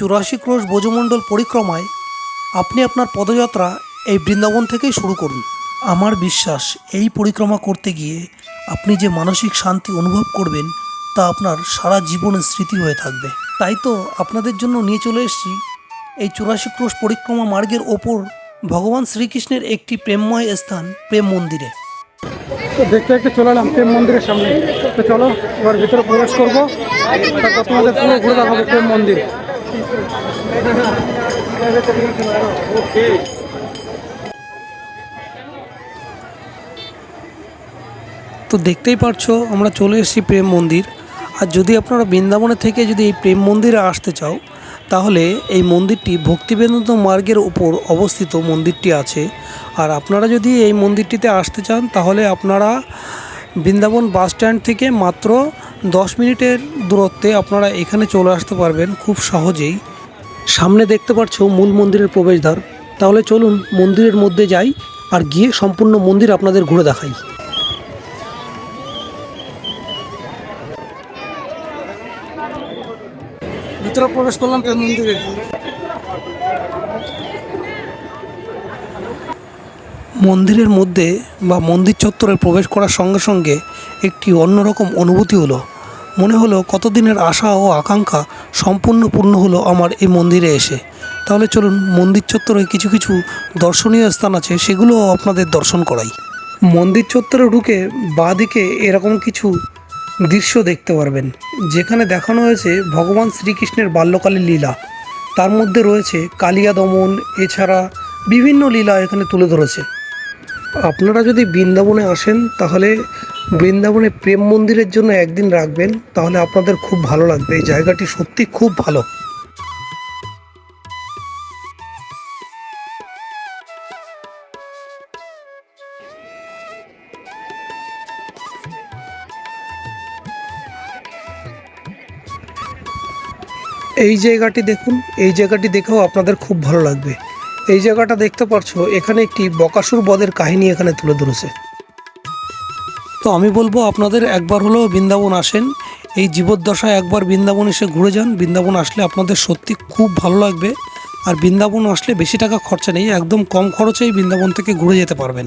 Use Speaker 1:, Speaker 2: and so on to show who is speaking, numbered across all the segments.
Speaker 1: চুরাশি ক্রোশ ব্রজমণ্ডল পরিক্রমায় আপনি আপনার পদযাত্রা এই বৃন্দাবন থেকেই শুরু করুন। আমার বিশ্বাস, এই পরিক্রমা করতে গিয়ে আপনি যে মানসিক শান্তি অনুভব করবেন, তা আপনার সারা জীবনের স্মৃতি হয়ে থাকবে। তাই তো আপনাদের জন্য নিয়ে চলে এসেছি এই চুরাশি ক্রোশ পরিক্রমা মার্গের ওপর ভগবান শ্রীকৃষ্ণের একটি প্রেমময় স্থান, প্রেম মন্দিরে।
Speaker 2: তো দেখতে দেখতে চলে এলাম প্রেম মন্দিরের সামনে। তো চলো, এবার ভিতরে প্রবেশ করব। তারপর তোমাদের পুরো ঘুরে দেখাবো প্রেম মন্দির।
Speaker 1: তো দেখতেই পারছ, আমরা চলে এসেছি প্রেম মন্দির। আর যদি আপনারা বৃন্দাবনের থেকে যদি এই প্রেম মন্দিরে আসতে চাও, তাহলে এই মন্দিরটি ভক্তিবেদান্ত মার্গের উপর অবস্থিত মন্দিরটি আছে। আর আপনারা যদি এই মন্দিরটিতে আসতে চান, তাহলে আপনারা বৃন্দাবন বাস স্ট্যান্ড থেকে মাত্র দশ মিনিটের দূরত্বে আপনারা এখানে চলে আসতে পারবেন খুব সহজেই। সামনে দেখতে পাচ্ছ মূল মন্দিরের প্রবেশদ্বার। তাহলে চলুন মন্দিরের মধ্যে যাই আর গিয়ে সম্পূর্ণ মন্দির আপনাদের ঘুরে দেখাই।
Speaker 2: ভিতরে প্রবেশ করলাম মন্দিরে।
Speaker 1: মন্দিরের মধ্যে বা মন্দির চত্বরে প্রবেশ করার সঙ্গে সঙ্গে একটি অন্যরকম অনুভূতি হলো। মনে হলো কতদিনের আশা ও আকাঙ্ক্ষা সম্পূর্ণ পূর্ণ হলো আমার এই মন্দিরে এসে। তাহলে চলুন মন্দির চত্বরে কিছু কিছু দর্শনীয় স্থান আছে, সেগুলোও আপনাদের দর্শন করাই। মন্দির চত্বরে ঢুকে বাঁদিকে এরকম কিছু দৃশ্য দেখতে পারবেন, যেখানে দেখানো হয়েছে ভগবান শ্রীকৃষ্ণের বাল্যকালের লীলা। তার মধ্যে রয়েছে কালিয়া দমন, এছাড়া বিভিন্ন লীলা এখানে তুলে ধরেছে। আপনারা যদি বৃন্দাবনে আসেন, তাহলে বৃন্দাবনে প্রেম মন্দিরের জন্য একদিন রাখবেন, তাহলে আপনাদের খুব ভালো লাগবে। এই জায়গাটি সত্যি খুব ভালো। এই জায়গাটি দেখুন, এই জায়গাটি দেখেও আপনাদের খুব ভালো লাগবে। এই জায়গাটা দেখতে পারছ এখানে একটি বকাসুর বদের কাহিনী এখানে তুলে ধরেছে। তো আমি বলব আপনাদের একবার হলেও বৃন্দাবন আসেন। এই জীবদ্দশায় একবার বৃন্দাবন এসে ঘুরে যান। বৃন্দাবন আসলে আপনাদের সত্যি খুব ভালো লাগবে। আর বৃন্দাবন আসলে বেশি টাকা খরচা নেই, একদম কম খরচেই বৃন্দাবন থেকে ঘুরে যেতে পারবেন।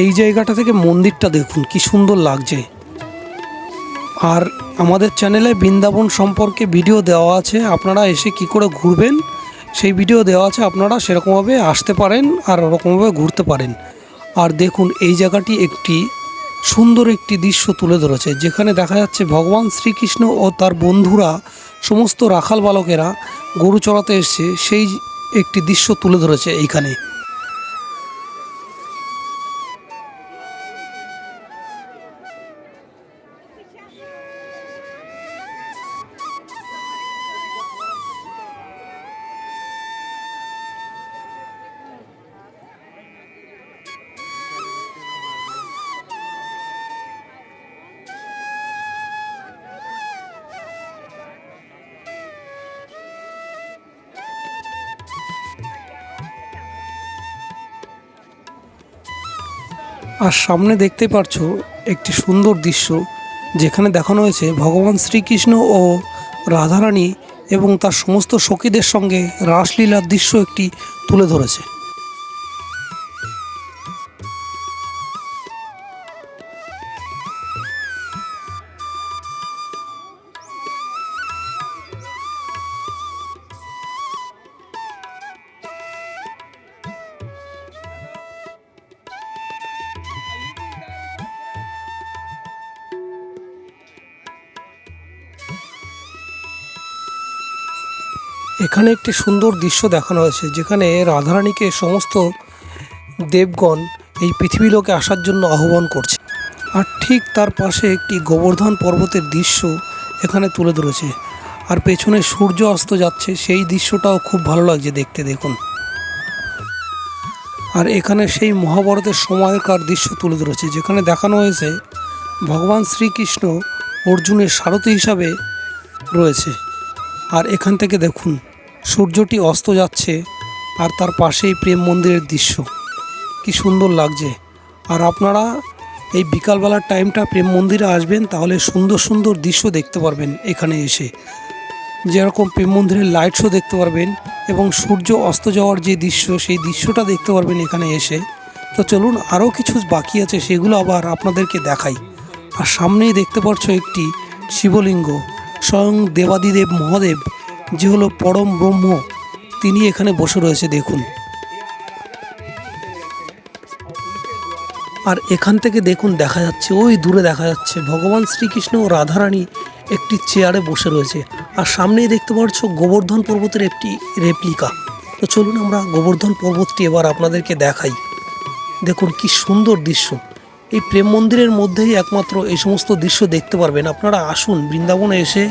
Speaker 1: এই জায়গাটা থেকে মন্দিরটা দেখুন, কি সুন্দর লাগছে। আর আমাদের চ্যানেলে বৃন্দাবন সম্পর্কে ভিডিও দেওয়া আছে, আপনারা এসে কি করে ঘুরবেন, সেই ভিডিও দেওয়া আছে, আপনারা সেরকমভাবে আসতে পারেন আর ওরকমভাবে ঘুরতে পারেন। আর দেখুন, এই জায়গাটি একটি সুন্দর একটি দৃশ্য তুলে ধরেছে, যেখানে দেখা যাচ্ছে ভগবান শ্রীকৃষ্ণ ও তার বন্ধুরা, সমস্ত রাখাল বালকেরা গরু চড়াতে এসছে। সেই একটি দৃশ্য তুলে ধরেছে এইখানে। আর সামনে দেখতে পারছ একটি সুন্দর দৃশ্য, যেখানে দেখানো হয়েছে ভগবান শ্রীকৃষ্ণ ও রাধারানী এবং তার সমস্ত সখীদের সঙ্গে রাসলীলার দৃশ্য একটি তুলে ধরেছে। এখানে একটি সুন্দর দৃশ্য দেখানো হয়েছে, যেখানে রাধারানীকে সমস্ত দেবগণ এই পৃথিবী পৃথিবীলোকে আসার জন্য আহ্বান করছে। আর ঠিক তার পাশে একটি গোবর্ধন পর্বতের দৃশ্য এখানে তুলে ধরেছে। আর পেছনে সূর্য অস্ত যাচ্ছে, সেই দৃশ্যটাও খুব ভালো লাগছে দেখতে, দেখুন। আর এখানে সেই মহাভারতের সময়কার দৃশ্য তুলে ধরেছে, যেখানে দেখানো হয়েছে ভগবান শ্রীকৃষ্ণ অর্জুনের সারথি হিসাবে রয়েছে। আর এখান থেকে দেখুন সূর্যটি অস্ত যাচ্ছে আর তার পাশেই প্রেম মন্দিরের দৃশ্য। কি সুন্দর লাগছে। আর আপনারা এই বিকালবেলার টাইমটা প্রেম মন্দিরে আসবেন, তাহলে সুন্দর সুন্দর দৃশ্য দেখতে পারবেন এখানে এসে। যেরকম প্রেম মন্দিরের লাইট শো দেখতে পারবেন এবং সূর্য অস্ত যাওয়ার যে দৃশ্য, সেই দৃশ্যটা দেখতে পারবেন এখানে এসে। তো চলুন, আরও কিছু বাকি আছে, সেগুলো আবার আপনাদেরকে দেখাই। আর সামনেই দেখতে পাচ্ছ একটি শিবলিঙ্গ, স্বয়ং দেবাদিদেব মহাদেব। যে হলো পরম ব্রহ্ম, তিনি এখানে বসে রয়েছে, দেখুন। আর এখান থেকে দেখুন, দেখা যাচ্ছে, ওই দূরে দেখা যাচ্ছে, ভগবান শ্রীকৃষ্ণ ও রাধারানী একটি চেয়ারে বসে রয়েছে। আর সামনেই দেখতে পাচ্ছ, গোবর্ধন পর্বতের একটি রেপ্লিকা তো চলুন আমরা গোবর্ধন পর্বতটি এবার আপনাদেরকে দেখাই। দেখুন কি সুন্দর দৃশ্য। এই প্রেম মন্দিরের মধ্যেই একমাত্র এই সমস্ত দৃশ্য দেখতে পারবেন। আপনারা আসুন, বৃন্দাবনে এসে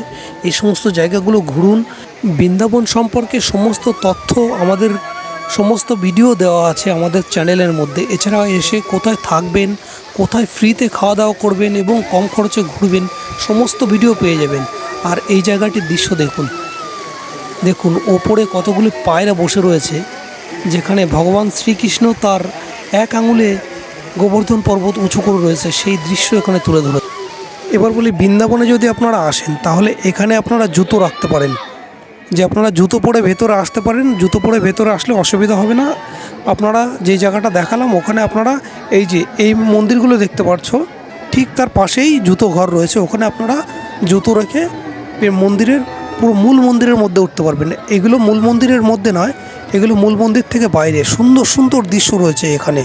Speaker 1: এই সমস্ত জায়গাগুলো ঘুরুন। বৃন্দাবন সম্পর্কে সমস্ত তথ্য আমাদের, সমস্ত ভিডিও দেওয়া আছে আমাদের চ্যানেলের মধ্যে। এছাড়া এসে কোথায় থাকবেন, কোথায় ফ্রিতে খাওয়া দাওয়া করবেন এবং কম খরচে ঘুরবেন, সমস্ত ভিডিও পেয়ে যাবেন। আর এই জায়গাটির দৃশ্য দেখুন। দেখুন, ওপরে কতগুলি পায়রা বসে রয়েছে, যেখানে ভগবান শ্রীকৃষ্ণ তার এক আঙুলে গোবর্ধন পর্বত উঁচু করে রয়েছে, সেই দৃশ্য এখানে তুলে ধরে। এবার বলি, বৃন্দাবনে যদি আপনারা আসেন, তাহলে এখানে আপনারা জুতো রাখতে পারেন। যে আপনারা জুতো পরে ভেতরে আসতে পারেন, জুতো পরে ভেতরে আসলে অসুবিধা হবে না। আপনারা যে জায়গাটা দেখালাম, ওখানে আপনারা এই যে, এই মন্দিরগুলো দেখতে পাচ্ছ, ঠিক তার পাশেই জুতো ঘর রয়েছে। ওখানে আপনারা জুতো রেখে মন্দিরের, পুরো মূল মন্দিরের মধ্যে উঠতে পারবেন। এগুলো মূল মন্দিরের মধ্যে নয়, এগুলো মূল মন্দির থেকে বাইরে। সুন্দর সুন্দর দৃশ্য রয়েছে এখানে।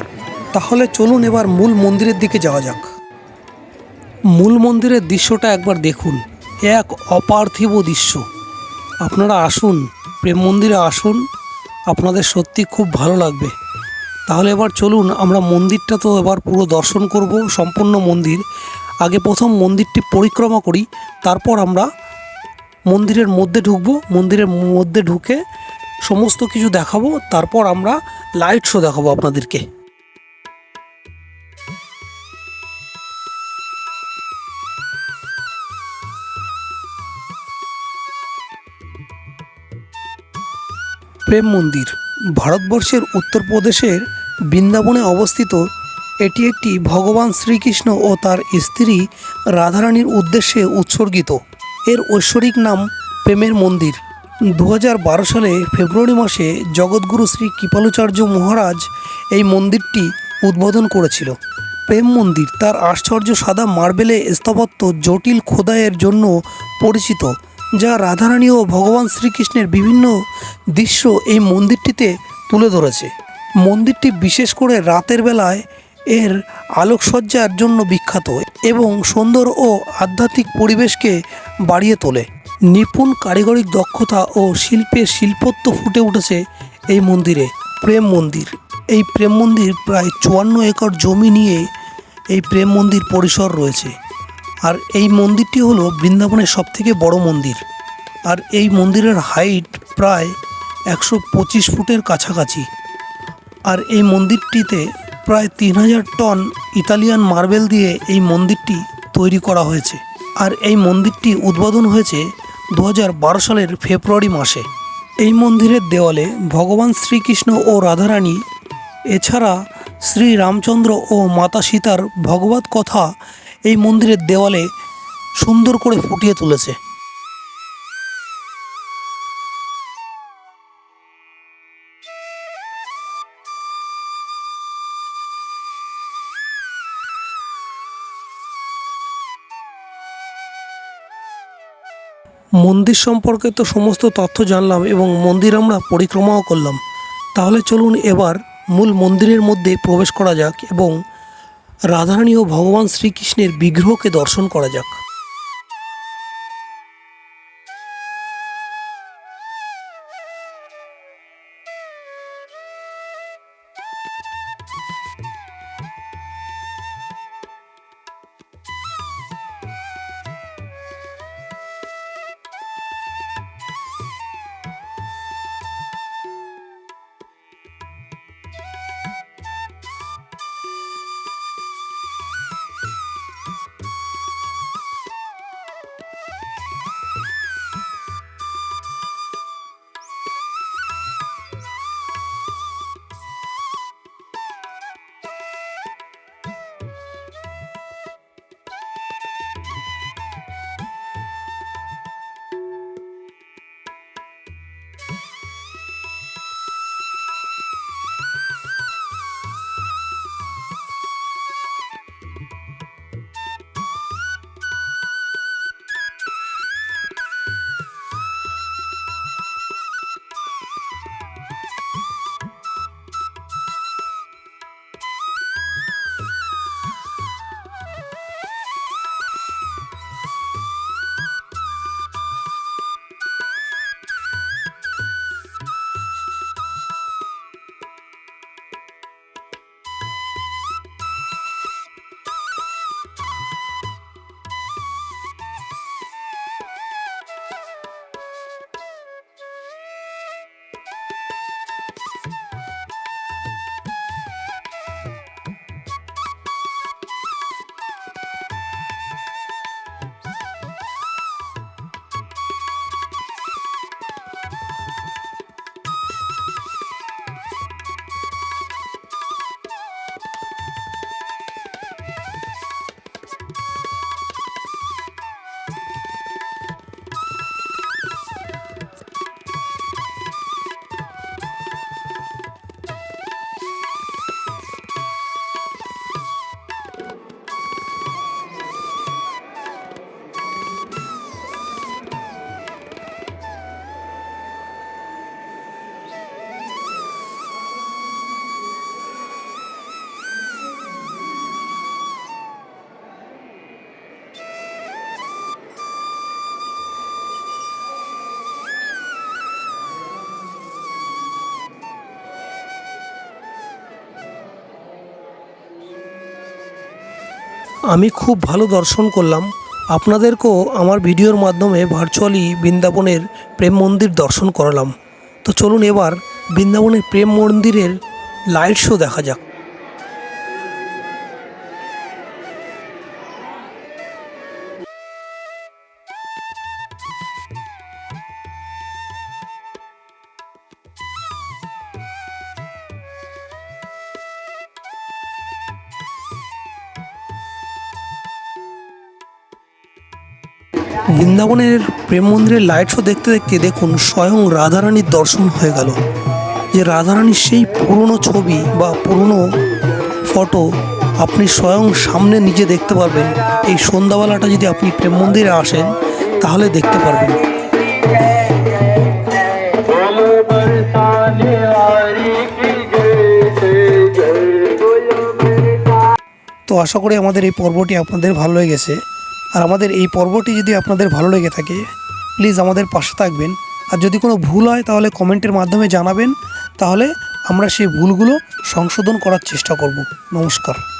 Speaker 1: তাহলে চলুন এবার মূল মন্দিরের দিকে যাওয়া যাক। মূল মন্দিরের দৃশ্যটা একবার দেখুন। এক অপার্থিব দৃশ্য। আপনারা আসুন, প্রেম মন্দিরে আসুন। আপনাদের সত্যি খুব ভালো লাগবে। তাহলে এবার চলুন, আমরা মন্দিরটা তো এবার পুরো দর্শন করব, সম্পূর্ণ মন্দির। আগে প্রথম মন্দিরটি পরিক্রমা করি, তারপর আমরা মন্দিরের মধ্যে ঢুকবো, মন্দিরের মধ্যে ঢুকে সমস্ত কিছু দেখাবো, তারপর আমরা লাইট শো দেখাবো আপনাদেরকে। প্রেম মন্দির। ভারতবর্ষের উত্তরপ্রদেশের বৃন্দাবনে অবস্থিত, এটি একটি ভগবান শ্রীকৃষ্ণ ও তার স্ত্রী রাধারানীর উদ্দেশ্যে উৎসর্গিত। এর ঐশ্বরিক নাম প্রেমের মন্দির। দু হাজার বারো সালে ফেব্রুয়ারি মাসে জগৎগুরু শ্রী কৃপালুচার্য মহারাজ এই মন্দিরটি উদ্বোধন করেছিল। প্রেম মন্দির তার আশ্চর্য সাদা মার্বেলে স্থাপত্য জটিল খোদাইয়ের জন্য পরিচিত। যা রাধারানী ও ভগবান শ্রীকৃষ্ণের বিভিন্ন দৃশ্য এই মন্দিরটিতে তুলে ধরেছে। মন্দিরটি বিশেষ করে রাতের বেলায় এর আলোকসজ্জার জন্য বিখ্যাত এবং সুন্দর ও আধ্যাত্মিক পরিবেশকে বাড়িয়ে তোলে। নিপুণ কারিগরিক দক্ষতা ও শিল্পের শিল্পত্ব ফুটে উঠেছে এই মন্দিরে, প্রেম মন্দির। এই প্রেম মন্দির প্রায় চুয়ান্ন একর জমি নিয়ে এই প্রেম মন্দির পরিসর রয়েছে। আর এই মন্দিরটি হলো বৃন্দাবনের সবথেকে বড় মন্দির। আর এই মন্দিরের হাইট প্রায় একশো পঁচিশ ফুটের কাছাকাছি। আর এই মন্দিরটিতে প্রায় তিন হাজার টন ইতালিয়ান মার্বেল দিয়ে এই মন্দিরটি তৈরি করা হয়েছে। আর এই মন্দিরটি উদ্বোধন হয়েছে দু সালের ফেব্রুয়ারি মাসে। এই মন্দিরের দেওয়ালে ভগবান শ্রীকৃষ্ণ ও রাধারানী, এছাড়া শ্রী রামচন্দ্র ও মাতা সীতার ভগবত কথা এই মন্দিরের দেওয়ালে সুন্দর করে ফুটিয়ে তুলেছে। মন্দির সম্পর্কে তো সমস্ত তথ্য জানলাম এবং মন্দির আমরা পরিক্রমাও করলাম। তাহলে চলুন এবার মূল মন্দিরের মধ্যে প্রবেশ করা যাক এবং রাধারানী ও ভগবান শ্রীকৃষ্ণের বিগ্রহকে দর্শন করা যাক। আমি খুব ভালো দর্শন করলাম। আপনাদেরকেও আমার ভিডিওর মাধ্যমে ভার্চুয়ালি বৃন্দাবনের প্রেম মন্দির দর্শন করালাম। তো চলুন এবার বৃন্দাবনের প্রেম মন্দিরের লাইট শো দেখা যাক। বৃন্দাবনের প্রেম মন্দিরের লাইট শো দেখতে দেখতে দেখুন স্বয়ং রাধারানীর দর্শন হয়ে গেল। যে রাধারানীর সেই পুরনো ছবি বা পুরনো ফটো আপনি স্বয়ং সামনে নিজে দেখতে পারবেন। এই সন্ধ্যাবেলাটা যদি আপনি প্রেম মন্দিরে আসেন, তাহলে দেখতে পারবেন। তো আশা করি আমাদের এই পর্বটি আপনাদের ভালো লেগেছে। আর আমাদের এই পর্বটি যদি আপনাদের ভালো লেগে থাকে প্লিজ আমাদের পাশে থাকবেন। আর যদি কোনো ভুল হয়, তাহলে কমেন্টের মাধ্যমে জানাবেন। তাহলে আমরা সেই ভুলগুলো সংশোধন করার চেষ্টা করব। নমস্কার।